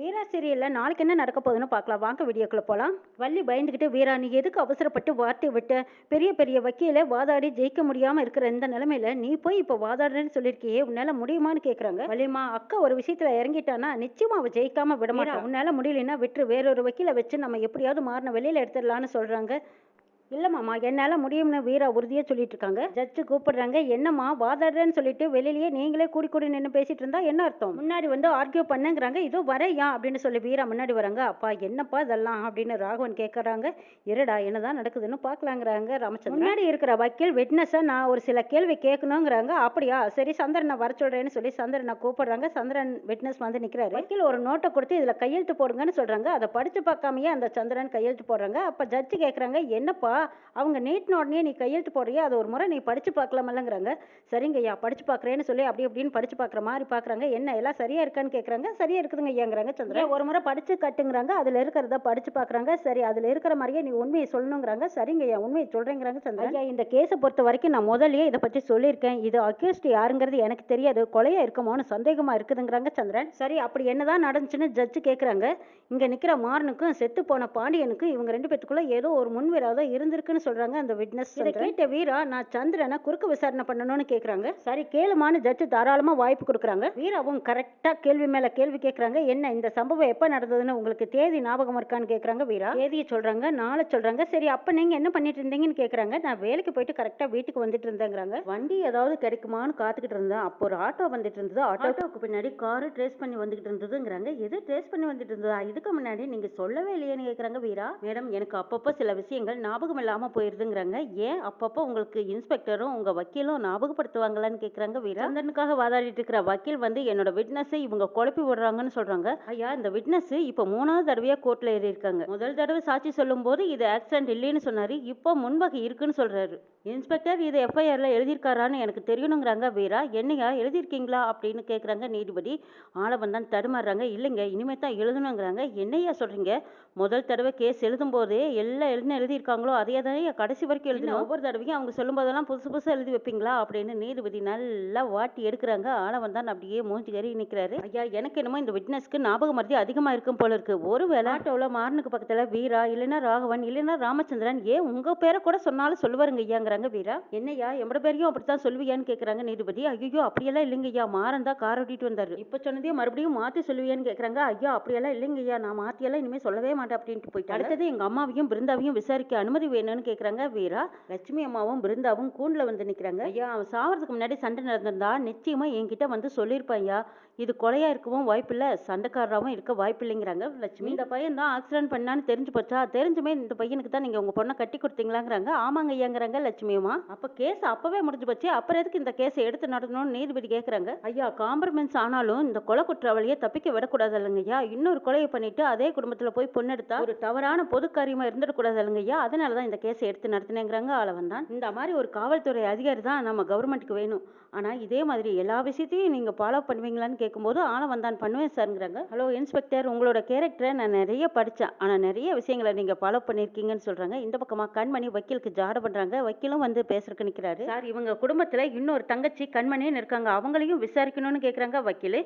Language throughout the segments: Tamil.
வீரா சீரியலில் நாளைக்கு என்ன நடக்க போகுதுன்னு பார்க்கலாம். வாங்க வீடியோக்குள்ள போகலாம் வள்ளி பயந்துக்கிட்டு வீரா நீ எதுக்கு அவசரப்பட்டு வார்த்தை விட்ட? பெரிய பெரிய வக்கீல வாதாடி ஜெயிக்க முடியாமல் இருக்கிற இந்த நிலமையில நீ போய் இப்போ வாதாடுறேன்னு சொல்லியிருக்கியே உன்னால முடியுமான்னு கேட்குறாங்க வள்ளிமா அக்கா ஒரு விஷயத்துல இறங்கிட்டானா நிச்சயமா அவ ஜெயிக்காம விட மாட்டா. உன்னால முடியலன்னா விட்டுரு. வேறொரு வக்கீல வச்சு நம்ம எப்படியாவது மாறின வெளியில எடுத்துடலான்னு சொல்றாங்க. இல்ல என்னால் முடியும்னு வீரா உறுதியாக சொல்லிட்டு இருக்காங்க ஜட்ஜு கூப்பிடுறாங்க. என்னம்மா வாதாடுறேன்னு சொல்லிட்டு வெளியிலேயே நீங்களே கூடி கூடி நின்று பேசிட்டு இருந்தா என்ன அர்த்தம்? முன்னாடி வந்து ஆர்கியூ பண்ணுங்கிறாங்க. இதோ வரையா? அப்படின்னு சொல்லி வீரா முன்னாடி வராங்க. அப்பா என்னப்பா இதெல்லாம்? அப்படின்னு ராகவன் கேட்குறாங்க இருடா என்னதான் நடக்குதுன்னு பார்க்கலாங்கிறாங்க ராமச்சந்திரன். முன்னாடி இருக்கிற வக்கீல் விட்னஸை நான் ஒரு சில கேள்வி கேட்கணுங்கிறாங்க அப்படியா? சரி சந்திரனை வர சொல்கிறேன்னு சொல்லி சந்திரனை கூப்பிடுறாங்க. சந்திரன் விட்னஸ் வந்து நிற்கிறாரு வக்கீல் ஒரு நோட்டை கொடுத்து இதில் கையெழுத்து போடுங்கன்னு சொல்கிறாங்க அதை படிச்சு பார்க்காமயே அந்த சந்திரன் கையெழுத்து போடுறாங்க. அப்போ ஜட்ஜு கேட்குறாங்க என்னப்பா? அவங்க நீட்டின உடனே நீ கையெழுத்து போடுறியா? அது ஒரு முறை நீ படிச்சு பார்க்கலாமல்லங்கிறாங்க. சரிங்க ஐயா படிச்சு பார்க்கறேன்னு சொல்லி அப்படி இப்படின்னு படிச்சு பார்க்குற மாதிரி பார்க்கறாங்க. என்ன எல்லாம் சரியா இருக்கான்னு கேட்கறாங்க சரியா இருக்குதுங்க ஐயாங்கிறாங்க சந்திரன். ஒரு முறை படிச்சு கட்டுங்கிறாங்க அதுல இருக்கிறத படிச்சு பார்க்கறாங்க. சரி அதுல இருக்கிற மாதிரியே நீ உண்மையை சொல்லணுங்கிறாங்க. சரிங்க ஐயா உண்மையை சொல்றேங்கிறாங்க சந்திரன். ஐயா இந்த கேஸை பொறுத்த வரைக்கும் நான் முதல்லயே இதை பற்றி சொல்லியிருக்கேன். இது அக்யூஸ்ட் யாருங்கிறது எனக்கு தெரியாது. கொலையா இருக்குமோன்னு சந்தேகமா இருக்குதுங்கிறாங்க சந்திரன். சரி அப்படி என்னதான் நடந்துச்சுன்னு ஜட்ஜு கேட்குறாங்க இங்க நிக்கிற மாறனுக்கும் செத்து போன பாண்டியனுக்கும் இவங்க ரெண்டு பேத்துக்குள்ள ஏதோ ஒரு முன்விரோதம் இருந்திருக்குன்னு சொல்றாங்க அந்த விட்னஸ் இதை கேட்ட வீரா நான் சந்திரனை குறுக்கு விசாரணை பண்ணணும்னு கேக்குறாங்க. சரி கேளுமான்னு ஜட்ஜு தாராளமா வாய்ப்பு கொடுக்குறாங்க. வீராவும் கரெக்டா கேள்வி மேல கேள்வி கேக்குறாங்க. என்ன இந்த சம்பவம் எப்ப நடந்ததுன்னு உங்களுக்கு தேதி ஞாபகம் இருக்கான்னு கேக்குறாங்க வீரா. தேதியை சொல்றாங்க நாளை சொல்றாங்க. சரி அப்ப நீங்க என்ன பண்ணிட்டு இருந்தீங்கன்னு கேக்குறாங்க. நான் வேலைக்கு போயிட்டு கரெக்டா வீட்டுக்கு வந்துட்டு இருந்தேங்கிறாங்க. வண்டி ஏதாவது கிடைக்குமான்னு காத்துக்கிட்டு இருந்தேன். அப்போ ஒரு ஆட்டோ வந்துட்டு இருந்தது. ஆட்டோவுக்கு பின்னாடி காரு ட்ரேஸ் பண்ணி வந்துகிட்டு இருந்ததுங்கிறாங்க. எது ட்ரேஸ் பண்ணி வந்துட்டு இருந்ததா? இதுக்கு முன்னாடி நீங்க சொல்லவே இல்லையேன்னு கேக்குறாங்க வீரா. மேடம் எனக்கு அப்பப்போ சில விஷயங்கள் ஞாபகம் இல்லாமல் போயிடுதுங்கிறாங்க ஏன் அப்பப்போ உங்களுக்கு இன்ஸ்பெக்டரும் உங்கள் வக்கீலும் ஞாபகப்படுத்துவாங்களான்னு கேட்குறாங்க வீரா? சந்தனுக்காக வாதாடிட்டு இருக்கிற வக்கீல் வந்து என்னோட விட்னஸை இவங்க குழப்பி விடுறாங்கன்னு சொல்கிறாங்க ஐயா இந்த விட்னஸ் இப்போ மூணாவது தடவையாக கோர்ட்டில் ஏறி இருக்காங்க முதல் தடவை சாட்சி சொல்லும்போது இது ஆக்சிடென்ட் இல்லைன்னு சொன்னார். இப்போ முன்வகை இருக்குன்னு சொல்கிறாரு இன்ஸ்பெக்டர் இது எஃப்ஐஆரில் எழுதியிருக்காரான்னு எனக்கு தெரியணுங்கிறாங்க வீரா. என்னையா எழுதியிருக்கீங்களா? அப்படின்னு கேட்குறாங்க நீதிபதி. ஆளவன் தான் தடுமாறுறாங்க. இல்லைங்க இனிமே தான் எழுதணுங்கிறாங்க. என்னையா சொல்கிறீங்க முதல் தடவை கேஸ் எழுதும்போதே எல்லாம் என்ன எழுதியிருக்காங்களோ அதே தானே கடைசி வரைக்கும் எழுதணும் ஒவ்வொரு தடவையும் அவங்க சொல்லும் போதெல்லாம் புதுசு புதுசாக எழுதி வைப்பீங்களா? அப்படின்னு நீதிபதி நல்லா வாட்டி எடுக்கிறாங்க. ஆளவன் தான் அப்படியே மூஞ்சி கறி நிற்கிறாரு ஐயா எனக்கு என்னமோ இந்த விட்னஸ்க்கு ஞாபக மருதி அதிகமாக இருக்கும் போல இருக்கு. ஒரு வேளை ஆட்டோவில் மாறனுக்கு பக்கத்தில் வீரா இல்லைன்னா ராகவன் இல்லைன்னா ராமச்சந்திரன் ஏன் உங்க பேரை கூட சொன்னாலும் சொல்லுவாருங்க ஐயாங்கிறாங்க வீரா. என்னய்யா எம்மட பேரையும் அப்படித்தான் சொல்லுவியான்னு கேட்குறாங்க நீதிபதி. ஐயோ அப்படியெல்லாம் இல்லைங்க ஐயா. மாறன் தான் கார் ஓட்டிட்டு வந்தாரு. இப்போ சொன்னதையும் மறுபடியும் மாற்றி சொல்லுவியான்னு கேட்குறாங்க ஐயா அப்படியெல்லாம் இல்லைங்க ஐயா. நான் மாற்றியெல்லாம் இனிமேல் சொல்லவே மாட்டேன் அப்படின்ட்டு போயிட்டு அடுத்தது எங்க அம்மாவையும் பிருந்தாவையும் விசாரிக்க அனுமதி வேணும்னு கேட்குறாங்க வீரா. லட்சுமி அம்மாவும் பிருந்தாவும் கூண்டில் வந்து நிற்கிறாங்க ஐயா அவன் சாவறதுக்கு முன்னாடி சண்டை நடந்திருந்தா நிச்சயமாக என்கிட்ட வந்து சொல்லியிருப்பான் ஐயா. இது கொலையா இருக்கவும் வாய்ப்பில்லை சண்டைக்காரராகவும் இருக்க வாய்ப்பில்லைங்கிறாங்க லட்சுமி. இந்த பையன் தான் ஆக்சிடென்ட் பண்ணான்னு தெரிஞ்சு போச்சா? தெரிஞ்சுமே இந்த பையனுக்கு தான் நீங்கள் உங்கள் பொண்ணை கட்டி கொடுத்தீங்களாங்கிறாங்க. ஆமாங்க ஐயாங்கிறாங்க லட்சுமி அம்மா. அப்போ கேஸ் அப்போவே முடிஞ்சு போச்சு. அப்புறம் எதுக்கு இந்த கேஸை எடுத்து நடத்தணும்னு நீதிபதி கேட்குறாங்க ஐயா காம்ப்ரமைஸ் ஆனாலும் இந்த கொலை குற்றவாளியை தப்பிக்க விடக்கூடாது இல்லைங்க ஐயா. இன்னொரு கொலையை பண்ணிட்டு அதே குடும்பத்தில் போய் பொண்ணு எடுத்தா ஒரு தவறான பொது காரியமாக இருந்துடக்கூடாது இல்லைங்க ஐயா. அதனால தான் இந்த கேஸை எடுத்து நடத்தினேங்கிறாங்க. ஆளவன் தான். இந்த மாதிரி ஒரு காவல்துறை அதிகாரி தான் நம்ம கவர்மெண்ட்டுக்கு வேணும். ஆனா இதே மாதிரி எல்லா விஷயத்தையும் நீங்க ஃபாலோ பண்ணுவீங்களான்னு கேட்கும்போது ஆளவன் தான் பண்ணுவேன் சார்ங்கிறாங்க. ஹலோ இன்ஸ்பெக்டர் உங்களோட கேரக்டரை நான் நிறைய படிச்சேன். ஆனா நிறைய விஷயங்களை நீங்க ஃபாலோ பண்ணிருக்கீங்கன்னு சொல்றாங்க. இந்த பக்கமா கண்மணி வக்கீலுக்கு ஜாட பண்றாங்க. வக்கீலும் வந்து பேசுறதுக்கு நிக்கிறாரு. சார் இவங்க குடும்பத்துல இன்னொரு தங்கச்சி கண்மணின்னு இருக்காங்க. அவங்களையும் விசாரிக்கணும்னு கேக்குறாங்க வக்கீல்.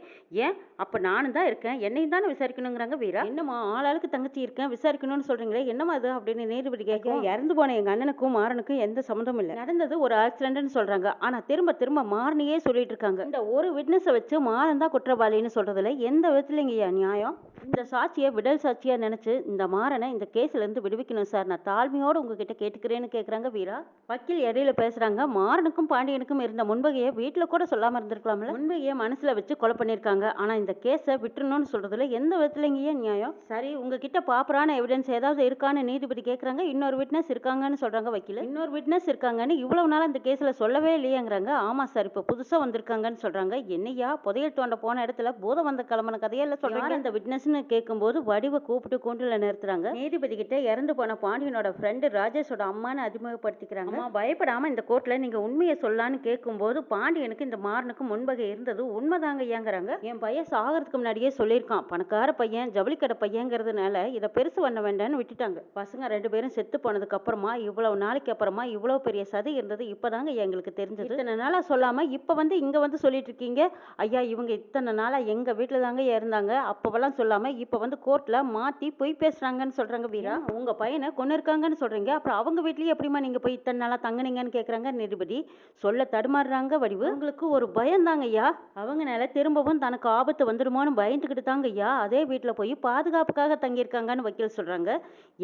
ஏன்? அப்ப நானும் தான் இருக்கேன். என்னையும் தானே விசாரிக்கணுங்கிறாங்க வீரா? என்னம்மா ஆளாளுக்கு தங்கச்சி இருக்கேன். விசாரிக்கணும்னு சொல்றீங்களே. என்னம்மா அது அப்படின்னு நீதிபதி கேட்க இறந்து போன எங்க அண்ணனுக்கும் மாறனுக்கும் எந்த சம்மந்தமும் இல்லை. நடந்தது ஒரு ஆக்சிடென்ட்னு சொல்றாங்க. ஆனா திரும்ப திரும்ப மாறனையே சொல்லிட்டு இருக்காங்க. இந்த ஒரு விட்னஸை வச்சு மாறன் தான் குற்றவாளின்னு சொல்றதுல எந்த விதத்துலங்கய்யா நியாயம்? இந்த சாட்சியை விடல் சாட்சியா நினைச்சு இந்த மாறனை இந்த கேஸ்ல இருந்து விடுவிக்கணும் சார். நான் தாழ்மையோடு உங்ககிட்ட கேட்டுக்கிறேன்னு கேக்குறாங்க வீரா. வக்கீல் இடையில பேசுறாங்க. மாறனுக்கும் பாண்டியனுக்கும் இருந்த முன்பகையை வீட்டுல கூட சொல்லாம இருந்திருக்கலாம்ல. முன்பகையை மனசுல வச்சு கொலை பண்ணிருக்காங்க. ஆனா இந்த கேஸை விட்டுறணும்னு சொல்றதுல எந்த விதத்துலங்கய்யா நியாயம்? சரி உங்ககிட்ட ப்ராப்பரான எவிடன்ஸ் ஏதாவது இருக்கான்னு நீதிபதி கேக்குறாங்க. இன்னொரு விட்னஸ் இருக்காங்கன்னு சொல்றாங்க வக்கீல். இன்னொரு விட்னஸ் இருக்காங்கன்னு இவ்வளவு நாள் இந்த கேஸ்ல சொல்லவே இல்லையேங்கிறாங்க. ஆமா சார் இப்ப புதுசா வந்திருக்காங்கன்னு சொல்றாங்க. என்னையா புதையல் தோண்ட போன இடத்துல பூதம் வந்த கிளம்பின கதையெல்லாம் சொல்றாங்க இந்த விட்னஸ்னு கேட்கும்போது வடிவ கூப்பிட்டு கூண்டுல நிறுத்துறாங்க. நீதிபதி கிட்ட இறந்து போன பாண்டியனோட ஃப்ரெண்டு ராஜேஷோட அம்மான்னு அறிமுகப்படுத்திக்கிறாங்க அம்மா பயப்படாம இந்த கோர்ட்ல நீங்க உண்மையை சொல்லலான்னு கேட்கும்போது பாண்டியனுக்கு இந்த மாறனுக்கு முன்பகை இருந்தது உண்மைதாங்க ஏங்குறாங்க என் பையன் சாகிறதுக்கு முன்னாடியே சொல்லியிருக்கான். பணக்கார பையன் ஜவுளிக்கடை பையங்கிறதுனால இதை பெருசு பண்ண வேண்டாம்னு விட்டுட்டாங்க. பசங்க ரெண்டு பேரும் செத்து போனதுக்கு அப்புறமா இவ்வளவு நாளைக்கு அப்புறமா இவ்வளவு பெரிய சதி இருந்தது இப்பதாங்க எங்களுக்கு தெரிஞ்சது. இத்தனை நாளா சொல்லாம இப்ப வந்து இங்க வந்து சொல்லிட்டு இருக்கீங்க. ஐயா இவங்க இத்தனை நாளா எங்க வீட்டுல தாங்க இருந்தாங்க. அப்பவெல்லாம் சொல்லாம இல்லாம இப்ப வந்து கோர்ட்ல மாத்தி பொய் பேசுறாங்கன்னு சொல்றாங்க வீரா. உங்க பையனை கொண்டு இருக்காங்கன்னு சொல்றீங்க. அப்புறம் அவங்க வீட்லயே எப்படிமா நீங்க போய் இத்தனை நாளா தங்குனீங்கன்னு கேக்குறாங்க நீதிபதி சொல்ல தடுமாறுறாங்க வடிவு. உங்களுக்கு ஒரு பயம் தாங்க ஐயா அவங்கனால திரும்பவும் தனக்கு ஆபத்து வந்துடுமோன்னு பயந்துக்கிட்டு தாங்க ஐயா. அதே வீட்டுல போய் பாதுகாப்புக்காக தங்கியிருக்காங்கன்னு வக்கீல் சொல்றாங்க.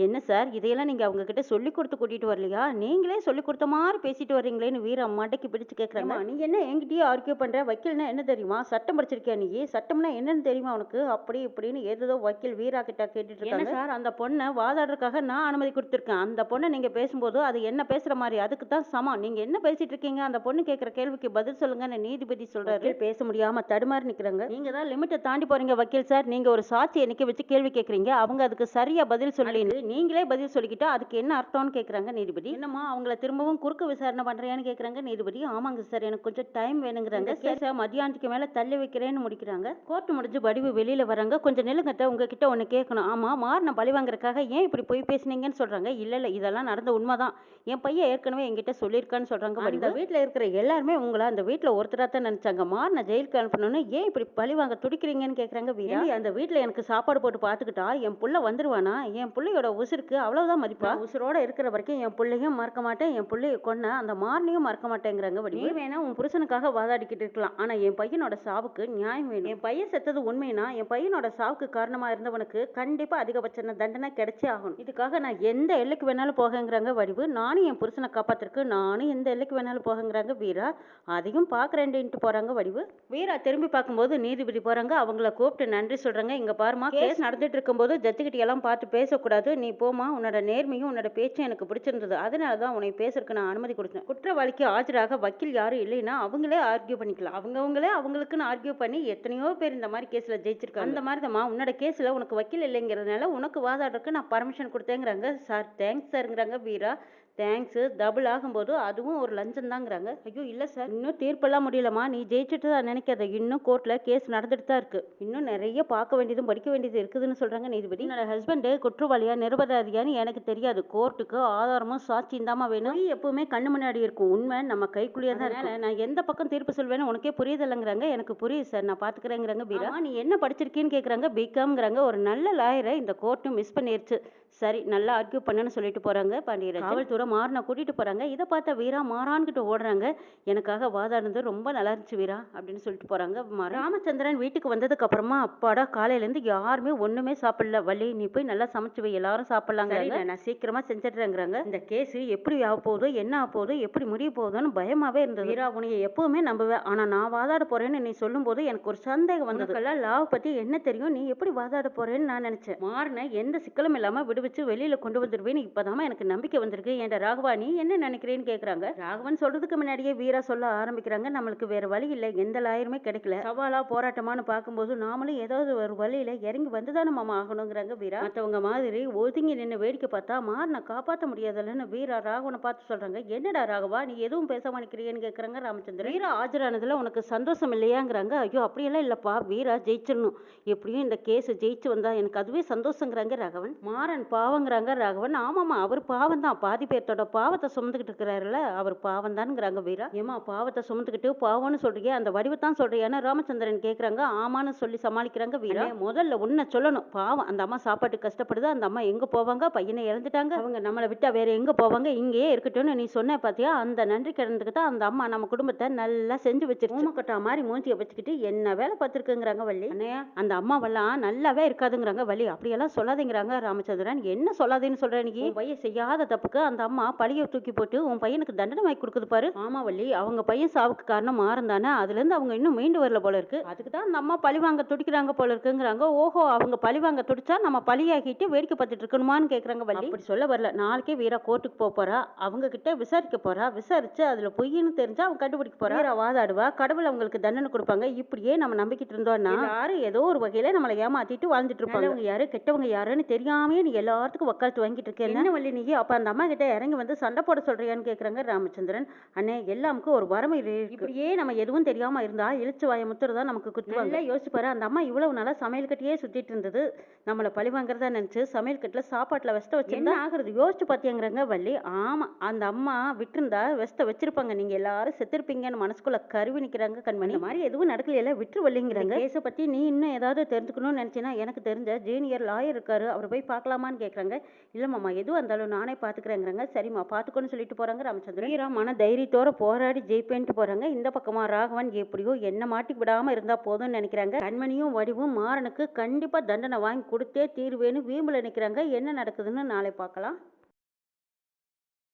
என்ன சார்? இதையெல்லாம் நீங்க அவங்க கிட்ட சொல்லி கொடுத்து கூட்டிட்டு வரலையா? நீங்களே சொல்லி கொடுத்த மாதிரி பேசிட்டு வர்றீங்களேன்னு வீரா மண்டைக்கு பிடிச்சு கேக்குறாங்க. நீ என்ன என்கிட்டயே ஆர்கியூ பண்ற? வக்கீல்னா என்ன தெரியுமா? சட்டம் படிச்சிருக்கியா நீ? சட்டம்னா என்னன்னு தெரியுமா உனக்கு? அப்படி இப்படின்னு ஏதோ வக்கீல் வீரா கிட்ட கேட்டுட்டு இருக்காங்க. சார் அந்த பொண்ணை வாதாடுறதுக்காக நான் அனுமதி கொடுத்துருக்கேன். அந்த பொண்ணை நீங்க பேசும்போது அது என்ன பேசுற மாதிரி? அதுக்கு தான் சமம். நீங்க என்ன பேசிட்டு இருக்கீங்க? அந்த பொண்ணு கேட்குற கேள்விக்கு பதில் சொல்லுங்கன்னு நீதிபதி சொல்றாரு. பேச முடியாம தடுமாறி நிக்கிறாங்க. நீங்க தான் லிமிட்டை தாண்டி போறீங்க வக்கீல் சார். நீங்க ஒரு சாட்சியை நிக்க வச்சு கேள்வி கேக்குறீங்க. அவங்க அதுக்கு சரியா பதில் சொல்லி நீங்களே பதில் சொல்லிக்கிட்டா அதுக்கு என்ன அர்த்தம்னு கேக்குறாங்க நீதிபதி. என்னம்மா அவங்கள திரும்பவும் குறுக்கு விசாரணை பண்றியான்னு கேக்குறாங்க நீதிபதி. ஆமாங்க சார் எனக்கு கொஞ்சம் டைம் வேணுங்கிறாங்க. கேஸை மத்தியானத்துக்கு மேல தள்ளி வைக்கிறேன்னு முடிக்கிறாங்க. கோர்ட் முடிஞ்சு வடிவு வெளியில வராங்க. கொஞ்சம் நிலுங்கட்ட உங்ககிட்ட ஒண்ணு கேட்கணும் ஆமா மாறின பழி வாங்குறதுக்காக ஏன் இப்படி போய் பேசுனீங்கன்னு சொல்றாங்க. இல்ல இல்ல இதெல்லாம் நடந்த உண்மைதான். என் பையன் ஏற்கனவே என்கிட்ட சொல்லியிருக்கான்னு சொல்றாங்க அந்த வீட்ல இருக்கிற எல்லாருமே உங்களை அந்த வீட்ல ஒருத்தரா தான் நினைச்சாங்க. மாறின ஜெயிலுக்கு அனுப்பணும்னு ஏன் இப்படி பழி வாங்க துடிக்கிறீங்கன்னு கேக்குறாங்க வீரா? அந்த வீட்ல எனக்கு சாப்பாடு போட்டு பாத்துக்கிட்டா என் புள்ள வந்துருவானா? என் புள்ளையோட உசுருக்கு அவ்வளவுதான் மதிப்பா? உசுரோட இருக்கிற வரைக்கும் என் புள்ளையும் மறக்க மாட்டேன். என் புள்ளைய கொன்ன அந்த மாரனையும் மறக்க மாட்டேங்கிறாங்க நீ வேணா உன் புருஷனுக்காக வாதாடிக்கிட்டு இருக்கலாம். ஆனா என் பையனோட சாவுக்கு நியாயம் வேணும். என் பையன் செத்தது உண்மைனா என் பையனோட சாவுக்கு காரணமா இருந்தவனுக்கு கண்டிப்பா அதிகபட்ச தண்டனை கிடைச்சே ஆகணும். இதுக்காக நான் எந்த எல்லைக்கு வேணாலும் போகங்கிறாங்க வடிவு நானும் என் புருஷனை காப்பாத்துறதுக்கு நானும் எந்த எல்லைக்கு வேணாலும் போகங்கிறாங்க வீரா அதையும் பாக்குறேன்ட்டு போறாங்க வடிவு. வீரா திரும்பி பார்க்கும்போது நீதிபதி போறாங்க அவங்கள கூப்பிட்டு நன்றி சொல்றாங்க. இங்க பாருமா கேஸ் நடந்துட்டு இருக்கும்போது ஜட்ஜு கிட்ட எல்லாம் பார்த்து பேசக்கூடாது நீ போமா உன்னோட நேர்மையும் உன்னோட பேச்சும் எனக்கு பிடிச்சிருந்தது. அதனால தான் உன்னை பேசுறதுக்கு நான் அனுமதி கொடுத்தேன். குற்றவாளிக்கு ஆஜராக வக்கீல் யாரும் இல்லைன்னா அவங்களே ஆர்கியூ பண்ணிக்கலாம். அவங்கவங்களே அவங்களுக்குன்னு ஆர்கியூ பண்ணி எத்தனையோ பேர் இந்த மாதிரி கேஸ்ல ஜெயிச்சிருக்காங்க. அந்த மாதிரி தான்மா உன்னோட கேஸில் உனக்கு வக்கீல் இல்லைங்கிறதுனால உனக்கு வாதாடுறதுக்கு நான் பர்மிஷன் கொடுத்தேங்கிறாங்க. சார் தேங்க்ஸ் சார்ங்கிறாங்க வீரா. தேங்க்ஸு டபுள் ஆகும்போது அதுவும் ஒரு லஞ்சம் தாங்கிறாங்க ஐயோ இல்லை சார் இன்னும் தீர்ப்பெல்லாம் முடியலம்மா நீ ஜெயிச்சுட்டு தான் நினைக்காத. இன்னும் கோர்ட்டில் கேஸ் நடந்துட்டு தான் இருக்கு. இன்னும் நிறைய பார்க்க வேண்டியதும் படிக்க வேண்டியது இருக்குதுன்னு சொல்றாங்க நீதிபதி. என்னோட ஹஸ்பண்டு குற்றவாளியா நிரபராதியான்னு எனக்கு தெரியாது. கோர்ட்டுக்கு ஆதாரமும் சாட்சியும் தாமா வேணும். எப்பவுமே கண்ணு முன்னாடி இருக்கும். உண்மை நம்ம கைக்குள்ளேயே தான் அதனால நான் எந்த பக்கம் தீர்ப்பு சொல்வேன்னு உனக்கே புரியுதில்லைங்கிறாங்க. எனக்கு புரியுது சார் நான் பாத்துக்கிறேங்கிறாங்க பீரா நீ என்ன படிச்சிருக்கேன்னு கேக்குறாங்க. பிகாம்ங்கிறாங்க ஒரு நல்ல லாயரை இந்த கோர்ட்டும் மிஸ் பண்ணிருச்சு. சரி நல்லா ஆர்கியூ பண்ணுன்னு சொல்லிட்டு போறாங்க பாண்டியராஜன். காவல்துறை மாறின கூட்டிட்டு போறாங்க. இதை பார்த்தா வீரா மாறான்கிட்ட ஓடுறாங்க. எனக்காக வாதாடுனது ரொம்ப நல்லா இருந்துச்சு வீரா அப்படின்னு சொல்லிட்டு போறாங்க மா- ராமச்சந்திரன் வீட்டுக்கு வந்ததுக்கு அப்புறமா அப்பாடா காலையில இருந்து யாருமே ஒண்ணுமே சாப்பிடல. வள்ளி நீ போய் நல்லா சமைச்சு வை எல்லாரும் சாப்பிடலாங்கிறாங்க. நான் சீக்கிரமா செஞ்சிடுறேங்கிறாங்க. இந்த கேஸ் எப்படி ஆக போகுதோ என்ன ஆக போகுதோ எப்படி முடிய போகுதோன்னு பயமாவே இருந்தது. வீரா உனைய எப்பவுமே நம்புவேன் ஆனா நான் வாதாட போறேன்னு நீ சொல்லும்போது எனக்கு ஒரு சந்தேகம் வந்ததுக்கெல்லாம் லாவ் பத்தி என்ன தெரியும்? நீ எப்படி வாதாட போறேன்னு நான் நினைச்சேன். மாறின எந்த சிக்கலும் இல்லாம விடுவிச்சு வெளியில கொண்டு வந்துடுவேன் இப்பதாம்மா எனக்கு நம்பிக்கை வந்திருக்கு. ஏன்டா ராகவா நீ என்ன நினைக்கிறேன்னு கேட்குறாங்க ராகவன் சொல்றதுக்கு முன்னாடியே வீரா சொல்ல ஆரம்பிக்கிறாங்க. நம்மளுக்கு வேற வழி இல்லை. எந்த லாயருமே கிடைக்கல. சவாலா போராட்டமான்னு பார்க்கும்போது நாமளும் ஏதாவது ஒரு வழியில இறங்கி வந்துதானே நம்ம ஆகணுங்கிறாங்க வீரா. மற்றவங்க மாதிரி ஒதுங்கி நின்று வேடிக்கை பார்த்தா மாறின காப்பாத்த முடியாதுல்லன்னு வீரா ராகவனை பார்த்து சொல்றாங்க. என்னடா ராகவா நீ எதுவும் பேச மாட்டேங்கிறியன்னு கேட்குறாங்க ராமச்சந்திரன். வீரா ஆஜரானதுல உனக்கு சந்தோஷம் இல்லையாங்கிறாங்க. ஐயோ அப்படியெல்லாம் இல்லப்பா. வீரா ஜெயிச்சிடணும். எப்படியும் இந்த கேஸ் ஜெயிச்சு வந்தா எனக்கு அதுவே சந்தோஷங்கிறாங்க ராகவன். மாறன் பாவங்கிறாங்க ராகவன். ஆமாமா அவர் பாவம் தான் பாதி பேர்த்தோட பாவத்தை சுமந்துக்கிட்டு இருக்கிறாருல அவர் பாவம் தான்ங்கிறாங்க வீரா. ஏமா பாவத்தை சுமந்துக்கிட்டு பாவம்னு சொல்றீங்க அந்த வடிவத்தான் சொல்றியான்னு ராமச்சந்திரன் கேக்குறாங்க? ஆமான்னு சொல்லி சமாளிக்கிறாங்க வீரா. முதல்ல உன்னை சொல்லணும். பாவம் அந்த அம்மா சாப்பாட்டுக்கு கஷ்டப்படுது அந்த அம்மா எங்க போவாங்க? பையனை இழந்துட்டாங்க அவங்க நம்மளை விட்டா வேற எங்க போவாங்க? இங்கேயே இருக்கட்டும்னு நீ சொன்ன பாத்தியா? அந்த நன்றி கிடந்துக்கு தான் அந்த அம்மா நம்ம குடும்பத்தை நல்லா செஞ்சு வச்சிருச்சு. ஊமக்கட்டா மாதிரி மூஞ்சிய வச்சுக்கிட்டு என்ன வேலை பார்த்துருக்குங்கிறாங்க வள்ளி? அந்த அம்மாவெல்லாம் நல்லாவே இருக்காதுங்கிறாங்க வள்ளி. அப்படியெல்லாம் சொல்லாதீங்கிறாங்க ராமச்சந்திரன். என்ன சொல்லாதேன்னு சொல்ற நீ? உன் பையன் செய்யாத தப்புக்கு அந்த அம்மா பழிய தூக்கி போட்டு உன் பையனுக்கு தண்டனை வாங்கி கொடுக்குது பாரு. ஆமா வள்ளி அவங்க பையன் சாவுக்கு காரணம் மாறன் தானே. அதுல இருந்து அவங்க இன்னும் மீண்டு வரல போல இருக்கு. அதுக்கு தான் அந்த அம்மா பழி வாங்க துடிக்கிறாங்க போல இருக்குங்கிறாங்க. ஓஹோ அவங்க பழி வாங்க துடிச்சா நம்ம பழியாகிட்டு வேடிக்கை பார்த்துட்டு இருக்கணுமான்னு கேக்குறாங்க வள்ளி. அப்படி சொல்ல வரல. நாளைக்கே வீரா கோர்ட்டுக்கு போக போறா. அவங்க கிட்ட விசாரிக்க போறா. விசாரிச்சு அதுல பொய்ன்னு தெரிஞ்சா அவன் கண்டுபிடிக்க போறா. வீரா வாதாடுவா. கடவுள் அவங்களுக்கு தண்டனை கொடுப்பாங்க. இப்படியே நம்ம நம்பிக்கிட்டு இருந்தோம்னா யாரும் ஏதோ ஒரு வகையில நம்மளை ஏமாத்திட்டு வாழ்ந்துட்டு இருப்பாங்க. அவங்க யாரு கெட்டவங்க யாருன்னு தெரியாமயே நீ எல்லாத்துக்கும் வக்காலத்து வாங்கிட்டு இருக்க. என்ன வள்ளி நீ? அப்ப அந்த அம்மா கிட்ட இறங்கி வந்து சண்டை போட சொல்றியான்னு கேட்குறாங்க ராமச்சந்திரன். அண்ணே எல்லாமுக்கும் ஒரு வரமை இப்படியே நம்ம எதுவும் தெரியாம இருந்தா இழிச்சு வாய முத்துறது நமக்கு குத்துவாங்க. யோசிச்சு பாரு. அந்த அம்மா இவ்வளவு நாளா சமையல் கட்டியே சுத்திட்டு இருந்தது. நம்மளை பழி வாங்குறதா நினைச்சு சமையல் கட்டில் சாப்பாட்டுல வெஸ்ட வச்சிருந்தா ஆகுறது? யோசிச்சு பாத்தியாங்கிறாங்க வள்ளி. ஆமா அந்த அம்மா விட்டிருந்தா வெஸ்ட வச்சிருப்பாங்க. நீங்க எல்லாரும் செத்துருப்பீங்கன்னு மனசுக்குள்ள கருவி நிக்கிறாங்க கண்மணி. மாதிரி எதுவும் நடக்கலையில? விட்டுரு வள்ளிங்கிறாங்க. கேஸை பத்தி நீ இன்னும் ஏதாவது தெரிஞ்சுக்கணும்னு நினைச்சீன்னா எனக்கு தெரிஞ்ச ஜூனியர் லாயர் இருக்காரு. அவர் போய் பார்க்கலாமான்னு கேட்குறாங்க இல்ல மாமா எதுவும் இருந்தாலும் நானே பார்த்துக்கிறேங்கிறாங்க சரிம்மா பார்த்துக்கோன்னு சொல்லிட்டு போறாங்க ராமச்சந்திரன். வீரா மன தைரியத்தோட போராடி ஜெயிப்பேன்ட்டு போறாங்க. இந்த பக்கமா ராகவன் எப்படியோ என்ன மாட்டி விடாமல் இருந்தால் போதும்னு நினைக்கிறாங்க. கண்மணியும் வடிவும் மாறனுக்கு கண்டிப்பாக தண்டனை வாங்கி கொடுத்தே தீர்வேன்னு வீம்பில் நினைக்கிறாங்க என்ன நடக்குதுன்னு நாளை பார்க்கலாம்.